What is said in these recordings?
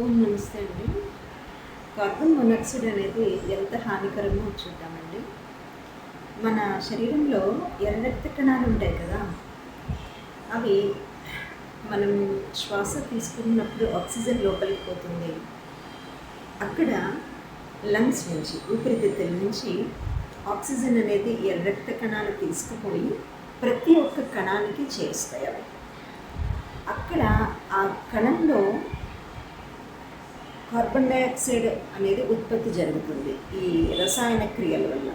ఓం నమస్తే అండి. Carbon monoxide అనేది ఎంత హానికరమో చూద్దామండి. మన శరీరంలో ఎర్ర రక్త కణాలు ఉంటాయి కదా అవి మనం శ్వాస తీసుకున్నప్పుడు ఆక్సిజన్ లోపలికి పోతుంది. అక్కడ లంగ్స్ నుంచి ఊపిరితిత్తుల నుంచి ఆక్సిజన్ అనేది ఎర్ర రక్త కణాలు తీసుకుపోయి ప్రతి ఒక్క కణానికి చేరుస్తాయి అవి. అక్కడ ఆ కణంలో కార్బన్ డైఆక్సైడ్ అనేది ఉత్పత్తి జరుగుతుంది ఈ రసాయన క్రియల వల్ల.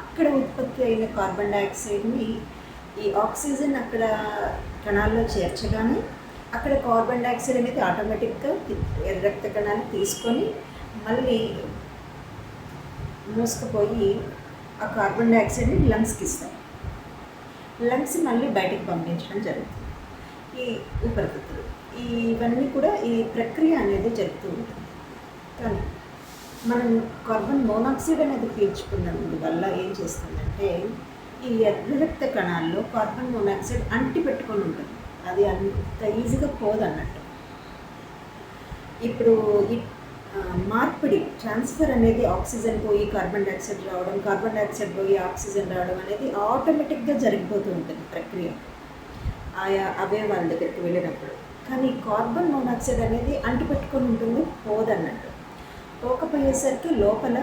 అక్కడ ఉత్పత్తి అయిన కార్బన్ డైఆక్సైడ్ని ఈ ఆక్సిజన్ అక్కడ కణాల్లో చేర్చగానే అక్కడ కార్బన్ డైఆక్సైడ్ అనేది ఆటోమేటిక్గా ఎర్ర రక్త కణాలు తీసుకొని మళ్ళీ మూసుకుపోయి ఆ కార్బన్ డైఆక్సైడ్ని లంగ్స్కి ఇస్తాయి లంగ్స్ మళ్ళీ బయటకు పంపించడం జరుగుతుంది. ఈ ఊపిరితిత్తులు ఇవన్నీ కూడా ఈ ప్రక్రియ అనేది జరుగుతూ ఉంటుంది. కానీ మనం కార్బన్ మోనాక్సైడ్ అనేది పీల్చుకున్నందు వల్ల ఏం చేస్తుందంటే ఈ ఎర్ర రక్త కణాల్లో కార్బన్ మోనాక్సైడ్ అంటి పెట్టుకొని ఉంటుంది. అది అంత ఈజీగా పోదన్నట్టు. ఇప్పుడు ఈ మార్పిడి ట్రాన్స్ఫర్ అనేది ఆక్సిజన్ పోయి కార్బన్ డైఆక్సైడ్ రావడం కార్బన్ డైఆక్సైడ్ పోయి ఆక్సిజన్ రావడం అనేది ఆటోమేటిక్గా జరిగిపోతూ ఉంటుంది ప్రక్రియ. ఆయా అవయవాల దగ్గరికి వెళ్ళినప్పుడు కానీ కార్బన్ మోనాక్సైడ్ అనేది అంటిపెట్టుకొని ఉంటుంది పోదన్నట్టు. పోకపోయేసరికి లోపల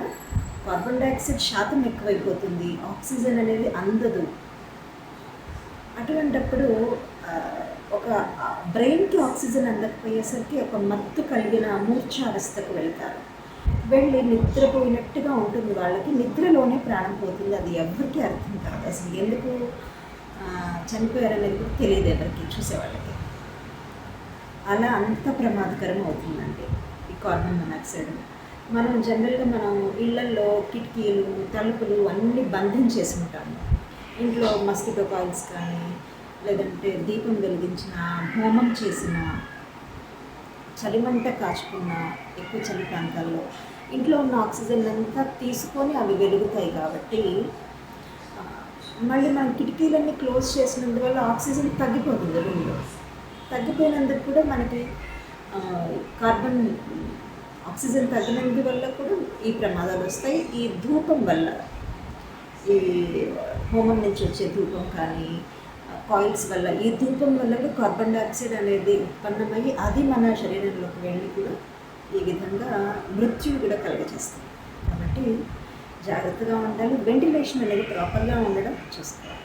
కార్బన్ డైఆక్సైడ్ శాతం ఎక్కువైపోతుంది ఆక్సిజన్ అనేది అందదు. అటువంటప్పుడు ఒక బ్రెయిన్కి ఆక్సిజన్ అందకపోయేసరికి ఒక మత్తు కలిగిన మూర్ఛావస్థకు వెళ్తారు. వెళ్ళి నిద్రపోయినట్టుగా ఉంటుంది వాళ్ళకి నిద్రలోనే ప్రాణం పోతుంది అది ఎవరికి అర్థం కాదు. అసలు ఎందుకు ఆ, చనిపోయారనేది కూడా తెలియదు ఎవరికి చూసేవాళ్ళకి. అలా అంత ప్రమాదకరం అవుతుందండి ఈ కార్బన్ మొనాక్సైడ్. మనం జనరల్గా మనం ఇళ్ళల్లో కిటికీలు తలుపులు అన్నీ బంధించేసుకుంటాము ఇంట్లో మస్కిటో కాయిల్స్ కానీ లేదంటే దీపం వెలిగించిన హోమం చేసిన చలిమంట కాచుకున్న ఎక్కువ చలి ప్రాంతాల్లో ఇంట్లో ఉన్న ఆక్సిజన్ అంతా తీసుకొని అవి వెలుగుతాయి కాబట్టి మళ్ళీ మన కిటికీలన్నీ క్లోజ్ చేసినందువల్ల ఆక్సిజన్ తగ్గిపోతుంది రూమ్లో. తగ్గిపోయినందుకు కూడా మనకి కార్బన్ ఆక్సిజన్ తగ్గినందు వల్ల కూడా ఈ ప్రమాదాలు వస్తాయి. ఈ ధూపం వల్ల ఈ హోమం నుంచి వచ్చే ధూపం కానీ కాయిల్స్ వల్ల ఈ ధూపం వల్ల కూడా కార్బన్ డైఆక్సైడ్ అనేది ఉత్పన్నమయ్యి అది మన శరీరంలోకి వెళ్ళి కూడా ఈ విధంగా మృత్యువు కూడా కలుగజేస్తుంది. కాబట్టి జాగ్రత్తగా ఉండాలి. వెంటిలేషన్ అనేది ప్రాపర్గా ఉండడం చూసుకోవాలి.